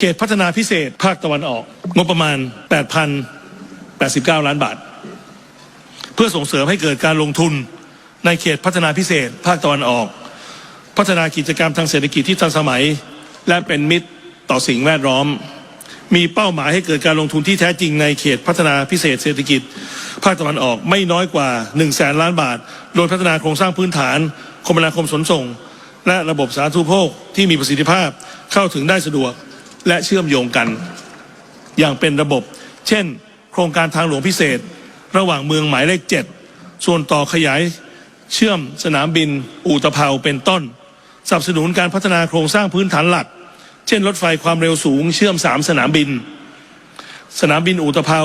เขตพัฒนาพิเศษภาคตะวันออก งบประมาณ 8,089 ล้านบาท เพื่อส่งเสริมให้เกิดการลงทุนในเขตพัฒนาพิเศษ ภาคตะวันออก พัฒนากิจกรรมทางเศรษฐกิจที่ทันสมัย และเป็นมิตรต่อสิ่งแวดล้อม มีเป้าหมายให้เกิดการลงทุนที่แท้จริงในเขตพัฒนาพิเศษเศรษฐกิจ ภาคตะวันออกไม่น้อยกว่า1 0 0 0 0แสนล้านบาท โดยพัฒนาโครงสร้างพื้นฐาน คมนาคมขนส่ง และระบบสาธารณูปโภคที่มีประสิทธิภาพเข้าถึงได้สะดวก และเชื่อมโยงกัน อย่างเป็นระบบ เช่น โครงการทางหลวงพิเศษ ระหว่างเมืองหมายเลข7ส่วนต่อขยายเชื่อมสนามบิน อูตะเภาเป็นต้นสนับสนุนการพัฒนาโครงสร้างพื้นฐานหลัก เช่น รถไฟความเร็วสูง เชื่อมสามสนามบิน สนามบินอูตะเภา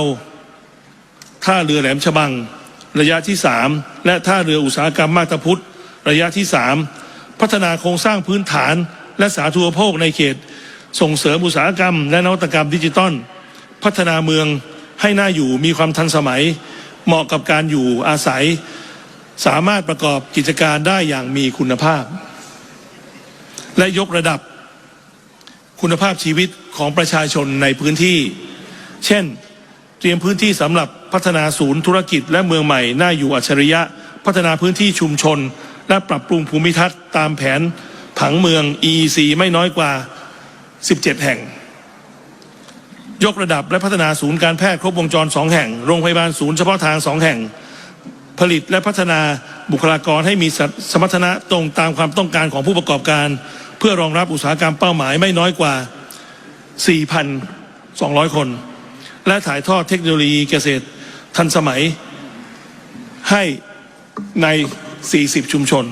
ท่าเรือแหลมฉบัง ระยะที่สามและท่าเรืออุตสาหกรรมมาตาพุทธระยะที่สามพัฒนาโครงสร้างพื้นฐานและสาธารณูปโภคในเขต ส่งเสริมอุตสาหกรรม และนวัตกรรมดิจิตอลพัฒนาเมืองให้น่าอยู่มีความทันสมัย เหมาะกับการอยู่อาศัย สามารถประกอบกิจการได้อย่างมีคุณภาพ และยกระดับคุณภาพชีวิตของประชาชนในพื้นที่ เช่น เตรียมพื้นที่สำหรับพัฒนาศูนย์ธุรกิจและเมืองใหม่ น่าอยู่อัจฉริยะ พัฒนาพื้นที่ชุมชน และปรับปรุงภูมิทัศน์ตามแผนผังเมือง EEC ไม่น้อยกว่า 17 แห่ง ยกระดับและพัฒนาศูนย์การแพทย์ครบวงจร 2 แห่ง โรงพยาบาลศูนย์เฉพาะทาง 2 แห่ง ผลิตและพัฒนาบุคลากรให้มีสมรรถนะตรงตามความต้องการของผู้ประกอบการ เพื่อรองรับอุตสาหกรรมเป้าหมายไม่น้อยกว่า 4,200 คน และถ่ายทอดเทคโนโลยีเกษตรทันสมัยให้ใน 40 ชุมชน